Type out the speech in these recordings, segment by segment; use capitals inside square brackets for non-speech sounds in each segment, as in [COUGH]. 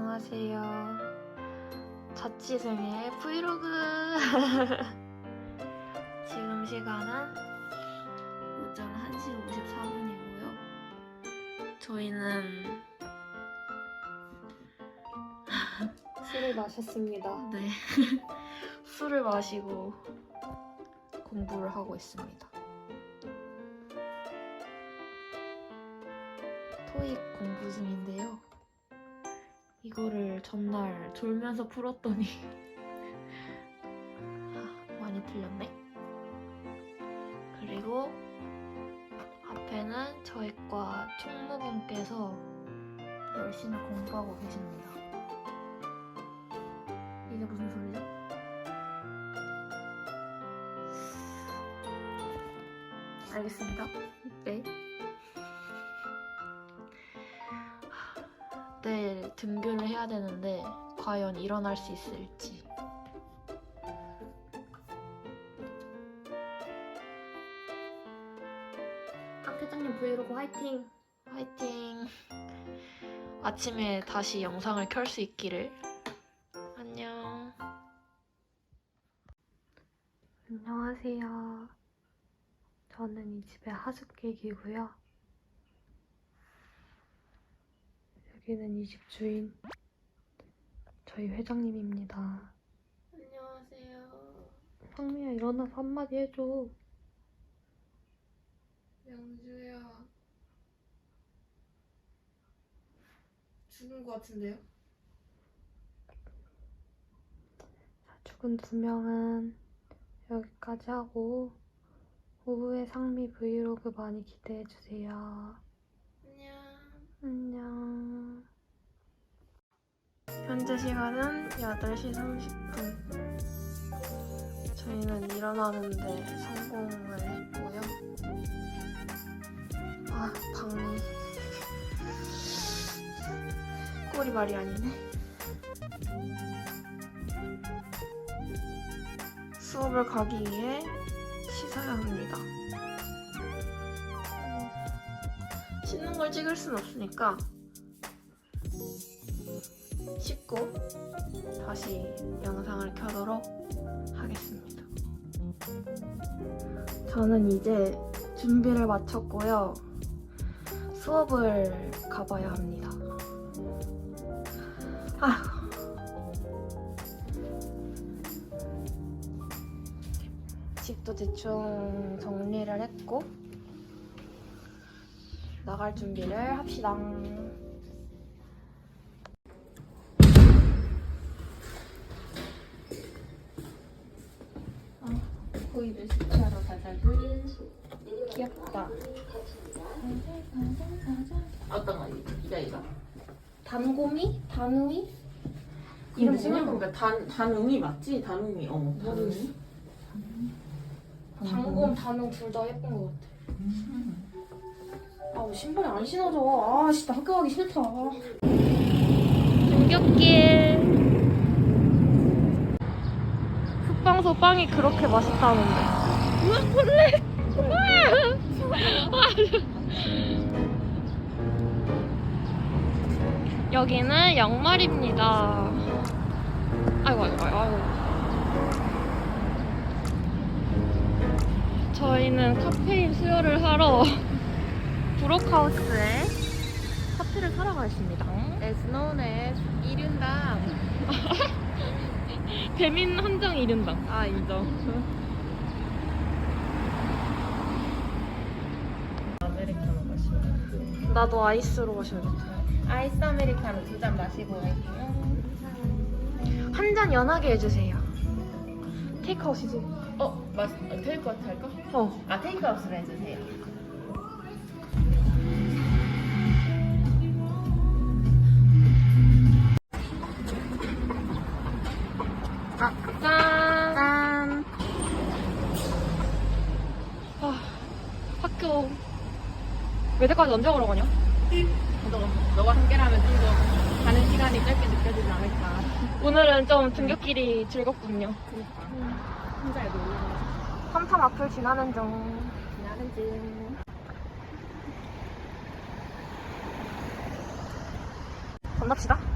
안녕하세요. 자취생의 브이로그. [LAUGHS] 지금 시간은 오전 1시 54분이고요. 저희는 [LAUGHS] 술을 마셨습니다. 네 [LAUGHS] 술을 마시고 공부를 하고 있습니다. 토익 공부 중인데요. 이거를 전날 졸면서 풀었더니 [LAUGHS] 아, 많이 틀렸네. 그리고 앞에는 저희 과 총무분께서 열심히 공부하고 계십니다. 이게 무슨 소리죠? 알겠습니다. 내일 등교를 해야 되는데 과연 일어날 수 있을지. 박 회장님 브이로그 화이팅! 화이팅. [LAUGHS] 아침에 다시 영상을 켤 수 있기를. 안녕. 안녕하세요. 저는 이 집의 하숙객이고요. 여기는 이 집 주인 저희 회장님입니다. 안녕하세요. 상미야 일어나서 한마디 해줘. 양주야. 죽은 것 같은데요? 자, 죽은 두 명은 여기까지 하고 오후에 상미 브이로그 많이 기대해 주세요. 안녕. 현재 시간은 8시 30분. 저희는 일어나는데 성공을 했고요. 아, 방이 꼬리발이 아니네. 수업을 가기 위해 씻어야 합니다. 씻는 걸 찍을 순 없으니까 씻고 다시 영상을 켜도록 하겠습니다. 저는 이제 준비를 마쳤고요. 수업을 가봐야 합니다. 아휴. 집도 대충 정리를 했고 나갈 준비를 합시다. 고기를 식사하러 가자고. 귀엽다. 어떤 거? 이거 이거? 단고미? 단우이? 이름 생각해보니까 단 단웅이 맞지? 단웅이. 어. 단웅이. 단곰, 단우 둘다 예쁜 것 같아. 신발이 안 신어져. 아 진짜 학교 가기 싫다. 등굣길. 흑방소 빵이 그렇게 맛있다는데. 우와 벌레. 여기는 양말입니다. 아이고 아이고 아이고. 저희는 카페인 수혈을 하러 브록하우스에 커피를 사러 가겠습니다. As known as 일윤당. 배민 한정 1인당. 아 인정. 아메리카노 마시고. 나도 아이스로 마셔야겠다. 아이스 아메리카노 두 잔 마시고 갈게요. 한 잔 연하게 해주세요. 테이크아웃이지? 어, 맛 어, 테이크아웃 할까? 어. 아 테이크아웃으로 해주세요. 학교 외대까지 언제 걸어가냐? 너, 너가 함께라면 좀 더 가는 시간이 짧게 느껴지지 않을까. 오늘은 좀 등굣길이 즐겁군요. 그러니까. 혼자 놀는 삼탄 앞을 지나는 중. 지나는 중. 만납시다.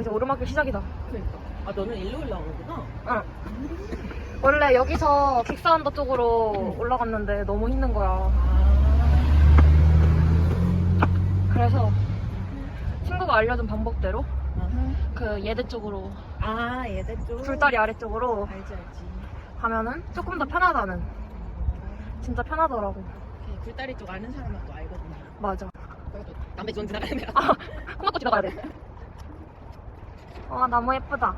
이제 오르막길 시작이다. 그러니까. 아 너는 일로 올라오는구나. 응. 원래 여기서 킥사언더 쪽으로 응. 올라갔는데 너무 힘든 거야. 아. 그래서 친구가 알려준 방법대로 아하. 그 예대 쪽으로 아 얘들 쪽. 굴다리 아래쪽으로 알지 알지. 가면은 조금 더 편하다는. 진짜 편하더라고. 이렇게 굴다리 쪽 아는 사람은 또 알거든요. 맞아. 그래도 남의 전 지나가는 데라. 콩 맞고 지나가야 돼. 와, 나무 예쁘다.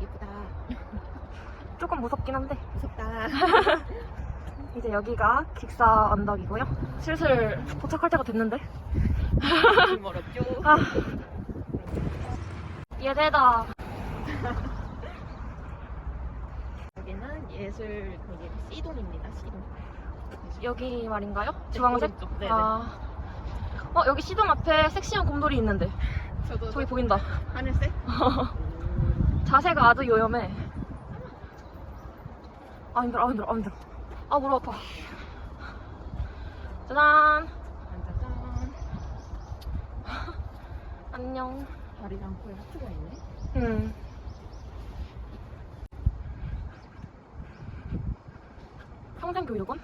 이쁘다. [LAUGHS] 조금 무섭긴 한데. 무섭다. [LAUGHS] 이제 여기가 긱사 언덕이고요. 슬슬 도착할 때가 됐는데. 멀었죠. [LAUGHS] 아. 예대다. 여기는 예술 거기 C동입니다. C동. 여기 말인가요? 주황색? 오른쪽. 네네. 아. 어, 여기 시동 앞에 섹시한 곰돌이 있는데. 저도 저기 보인다. 하늘색. [LAUGHS] 자세가 아주 요염해. 아, 힘들어, 아, 힘들어, 아, 힘들어. 아, 무릎 아파. 짜잔. [LAUGHS] 안녕. 다리랑 코에 하트가 있네. 음. 평생교육원?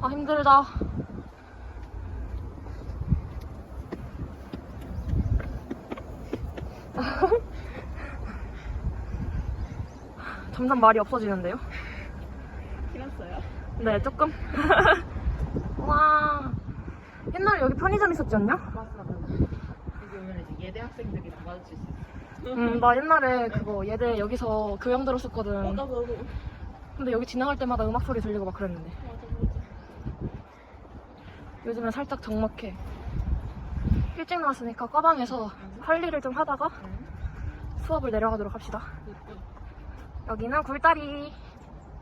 아 힘들다. [LAUGHS] 점점 말이 없어지는데요? 길었어요. 네, 조금. [LAUGHS] 와. 옛날에 여기 편의점 있었지 않냐? 맞아 맞아. 여기 오면 이제 예대 학생들이랑 마주칠 수 있어. 음, 나 옛날에 그거 예대 여기서 교양 들었었거든. 나도. 근데 여기 지나갈 때마다 음악 소리 들리고 막 그랬는데. 맞아 맞아. 요즘은 살짝 적막해. 일찍 나왔으니까 과방에서 할 일을 좀 하다가 응. 수업을 내려가도록 합시다. 여기는 굴다리.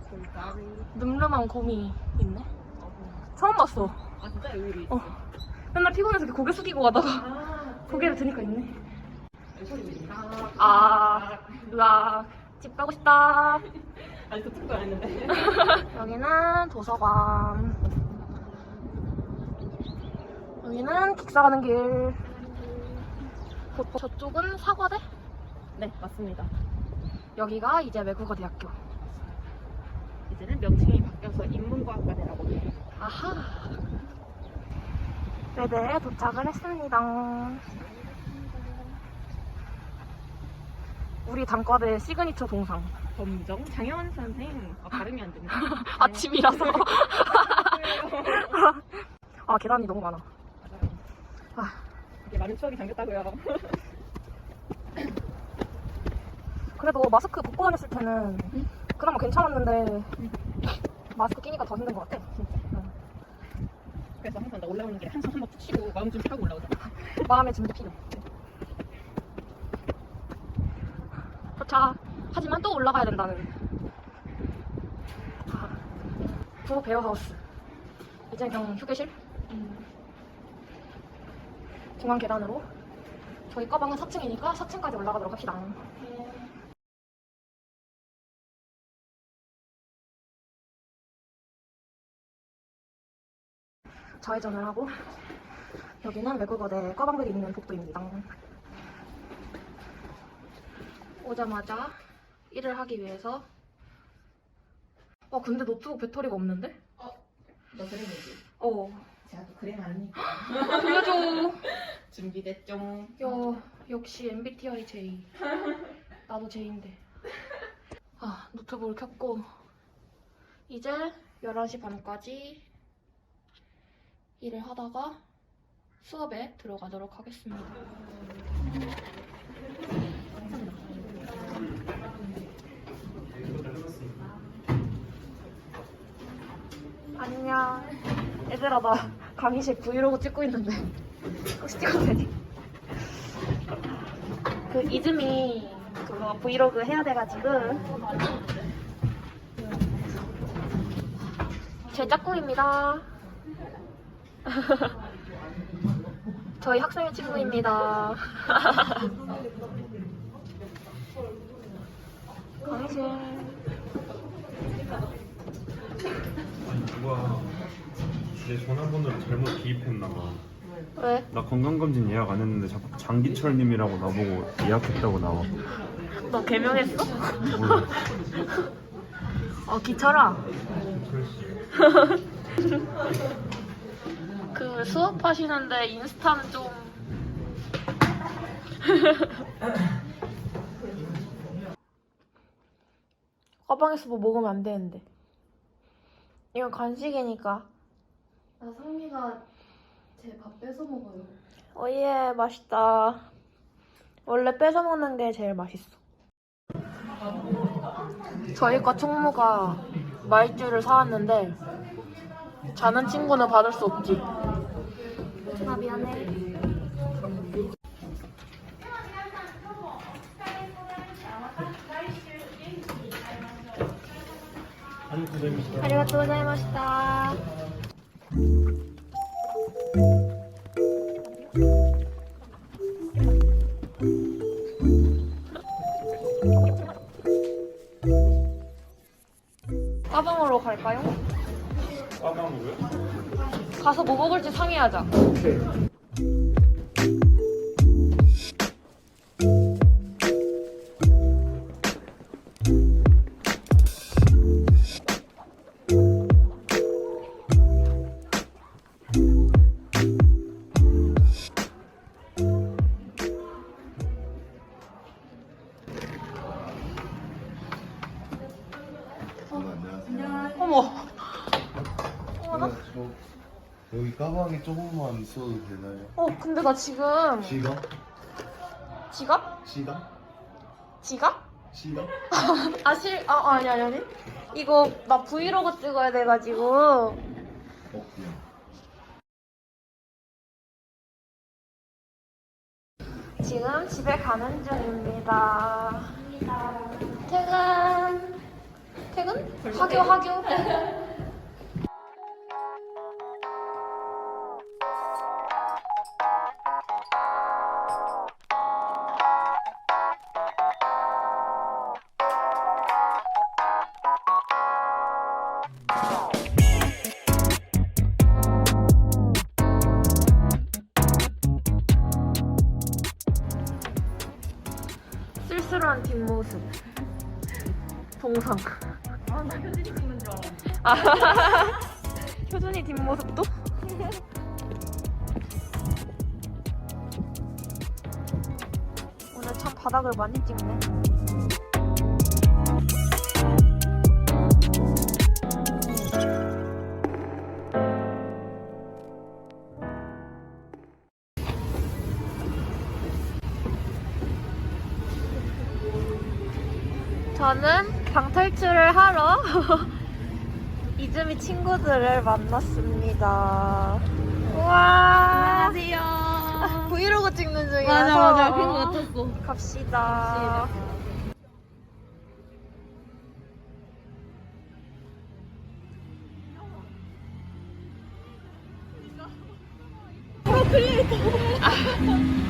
돌다리. 늠름한 곰이 있네. 어. 처음 봤어. 아 진짜 여기 있어. 어. 맨날 피곤해서 이렇게 고개 숙이고 가다가 아 [LAUGHS] 고개를 드니까 있네. 아, 으악. 집 가고 싶다. 아직 도착도 안 했는데. [LAUGHS] 여기는 도서관. 여기는 킥사 가는 길. 저- 저쪽은 사과대? 네 맞습니다. 여기가 이제 외국어 대학교. 이제는 명칭이 바뀌어서 인문과학과대라고 해요. 아하. 외대에 도착을 했습니다. 우리 단과대 시그니처 동상. 범정 장혜원 선생 아, 발음이 안 됩니다. [LAUGHS] 아침이라서. [LAUGHS] 아, 계단이 너무 많아. 아. 이게 많은 추억이 담겼다고요. [LAUGHS] 그래도 마스크 벗고 다녔을 때는 그나마 괜찮았는데 마스크 끼니까 더 힘든 것 같아. 진짜. 응. 그래서 항상 나 올라오는 길에 한숨 한번 푹 쉬고 마음 좀 편하고 올라오잖아. [LAUGHS] 마음의 준비 필요. 도착. 하지만 또 올라가야 된다는. 아, 부 베어하우스. 이제 그냥 휴게실. 중앙 계단으로. 저희 과방은 4층이니까 4층까지 올라가도록 합시다. 좌회전을 하고 여기는 외국어대 과방들이 있는 복도입니다. 오자마자 일을 하기 위해서 어 근데 노트북 배터리가 없는데? 너 그래야지. 어 제가 또 그래 아니니까. 빌려줘. [LAUGHS] 준비됐죠. 야 역시 MBTI J 나도 J인데. 아 노트북을 켰고. 이제 11시 반까지 일을 하다가 수업에 들어가도록 하겠습니다. 안녕 얘들아 나 강의실 브이로그 찍고 있는데 혹시 찍어도 되니? 그 이즈미 그거 브이로그 해야 돼가지고 제 짝꿍입니다. [LAUGHS] 저희 학생의 친구입니다. [LAUGHS] 강의실 누가 내 전화번호를 잘못 기입했나 봐. 왜? 나 건강검진 예약 안 했는데 자꾸 장기철님이라고 나보고 예약했다고 나와. 너 개명했어? 몰라. 어 기철아. 그 수업하시는데 인스타는 좀. [LAUGHS] 가방에서 뭐 먹으면 안 되는데. 이건 간식이니까. 나 상미가 제 밥 뺏어 먹어요. 어예 맛있다. 원래 뺏어 먹는 게 제일 맛있어. 저희과 총무가 말주를 사왔는데 자는 친구는 받을 수 없지. 나 미안해. 아리가또 고자이마시다. 까방으로 갈까요? 까방으로요? 가서 뭐 먹을지 상의하자. 오케이. 네, 저 여기 가방에 조금만 써도 되나요? 어 근데 나 지금 시가? 지갑? 시다? 지갑? 시다? [LAUGHS] 아, 실, 아, 아니, 아니, 아니. 이거, 나 브이로그 찍어야 돼가지고. 어, 그냥. 지금 집에 가는 중입니다. 퇴근. 퇴근? 하교, 하교. 쓸쓸 [LAUGHS] 줄 [LAUGHS] 알았어. 효준이 뒷모습도? 오늘 참 바닥을 많이 찍네. 저는 방 탈출을 하러 [LAUGHS] 이즈미 친구들을 만났습니다. 우와. 안녕하세요. [LAUGHS] 브이로그 찍는 중이라서. 맞아, 맞아. 그런 거 같았어. 갑시다.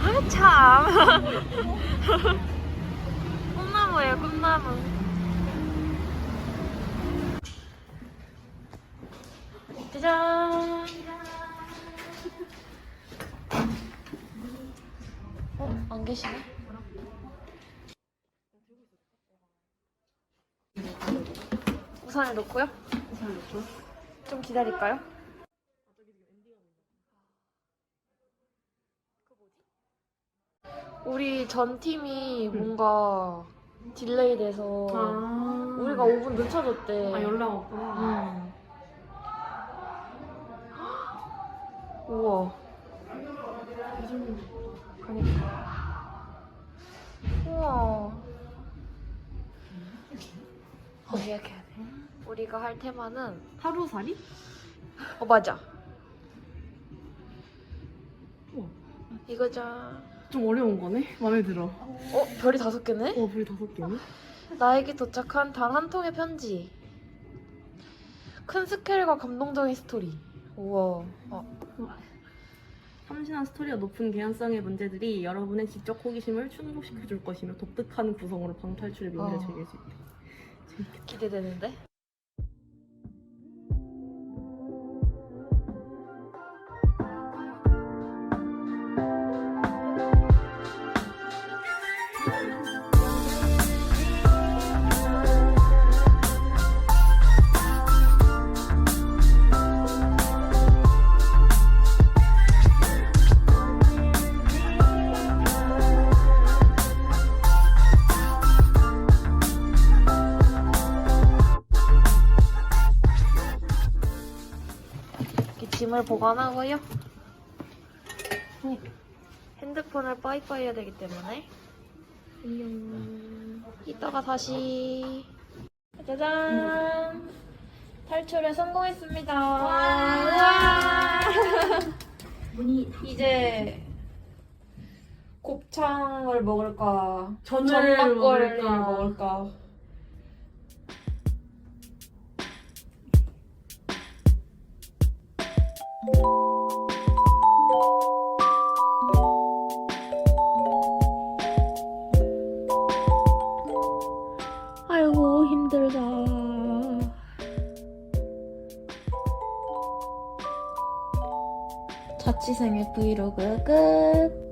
아, 참. 꿈나무예요, 꿈나무. 짜잔. 어, 안 계시네? 우산을 놓고요? 우산을 놓고. 좀 기다릴까요? 우리 전 팀이 뭔가 딜레이 돼서 우리가 5분 늦춰졌대. 아, 연락 왔구나. 응. 우와. 그니까. 우와. 어, 예약해야 돼. 우리가 할 테마는 하루살이? 어 맞아. 우와. 이거자. 좀 어려운 거네? 마음에 들어. 어 별이 다섯 개네? 어, 불 다섯 개네? 나에게 도착한 단 한 통의 편지. 큰 스케일과 감동적인 스토리. 우와. 어, 참신한 스토리와 높은 개연성의 문제들이 여러분의 지적 호기심을 충족시켜줄 것이며 독특한 구성으로 방탈출의 묘미를 어. 즐길 수 있다. 기대되는데? 돈을 보관하고요. 핸드폰을 빠이빠이 해야 되기 때문에. 안녕. 이따가 다시. 짜잔! 탈출에 성공했습니다. 와! [LAUGHS] 이제 곱창을 먹을까? 전을 먹을까? 먹을까? 아이고 힘들다. 자취생의 브이로그 끝.